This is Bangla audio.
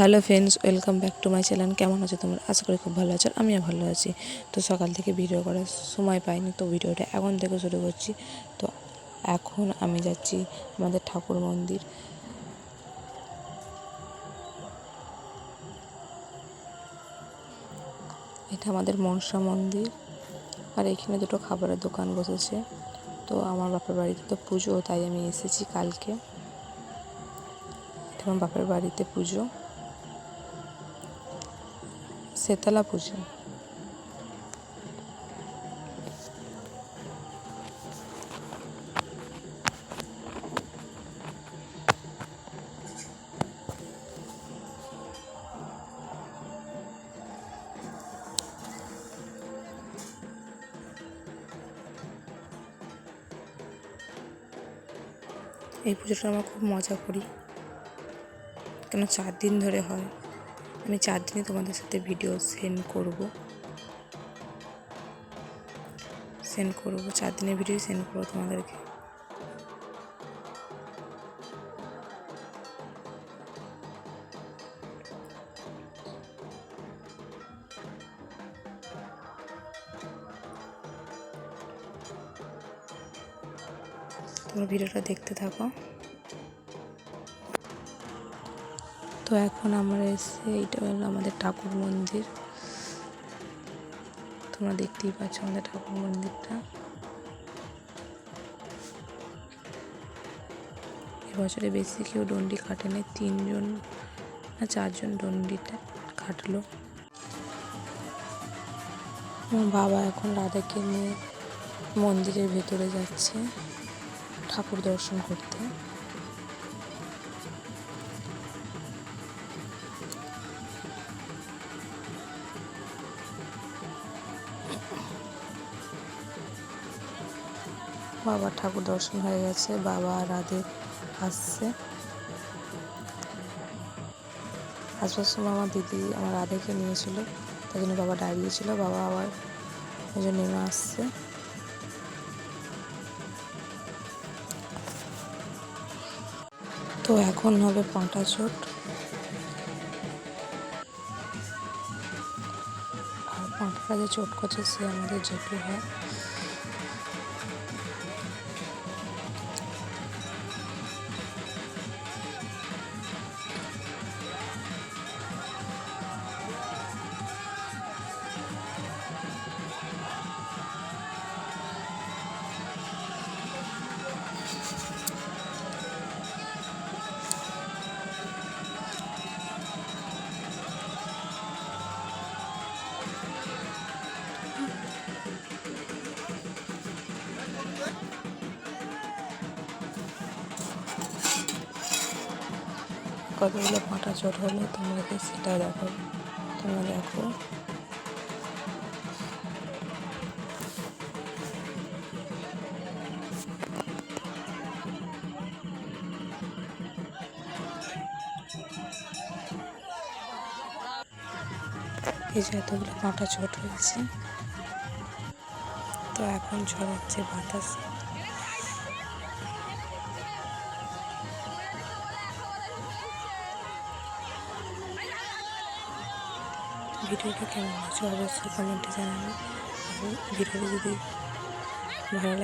Hello friends, welcome back to my channel. কেমন আছো তোমরা? আশা করি খুব ভালো আছো, আমিও ভালো আছি। তো সকাল থেকে ভিডিও করার সময় পাইনি, তো ভিডিওটা এখন থেকে শুরু করছি। তো এখন আমি যাচ্ছি আমাদের ঠাকুর মন্দির। এটা আমাদের মনসা মন্দির। আর এখানে দুটো খাবারের দোকান বসেছে। তো আমার বাপের বাড়িতে তো পুজো, তাই আমি এসেছি কালকে। এটা আমার বাপের বাড়িতে পুজো। সেতলা পুজো। এই পুজোটা আমরা খুব মজা করি। কেন চার দিন ধরে হয়। আমি চার দিনে তোমাদের সাথে ভিডিও সেন্ড করব। সেন্ড করব, চার দিনের ভিডিও সেন্ড করব তোমাদেরকে। তোমরা ভিডিওটা দেখতে থাকো। তো এখন আমরা এসে এইটা হলো আমাদের ঠাকুর মন্দির। তোমরা দেখতেই পাচ্ছ আমাদের ঠাকুর মন্দিরটা। এবছরে বেশি কেউ ডন্ডি কাটেনি তিনজন না চারজন ডন্ডিটা কাটলো আমার বাবা এখন রাধাকে নিয়ে মন্দিরের ভেতরে যাচ্ছে, ঠাকুর দর্শন করতে। বাবার ঠাকুর দর্শন হয়ে গেছে, বাবা রাধে আসছে। আসবার সময় আমার দিদি আমার রাধেকে নিয়েছিল তাই জন্য বাবা দাঁড়িয়েছিল, বাবা আবার ওই নেমে আসছে। তো এখন হবে পাঁটা চোট। আর পাঁটাটা যে চোট করছে সে আমাদের জেঠু হয়। কতগুলো পাঁটা চোট হলো তোমাকে সেটা দেখো তোমরা দেখো। এই যে এতগুলো পাঁটা চোট হয়েছে। তো এখন ছড়াচ্ছে বাতাস। ভিডিওটা কেমন হয়েছে অবশ্যই কমেন্টে জানাবেন। ভিডিওটা যদি ভালো লাগে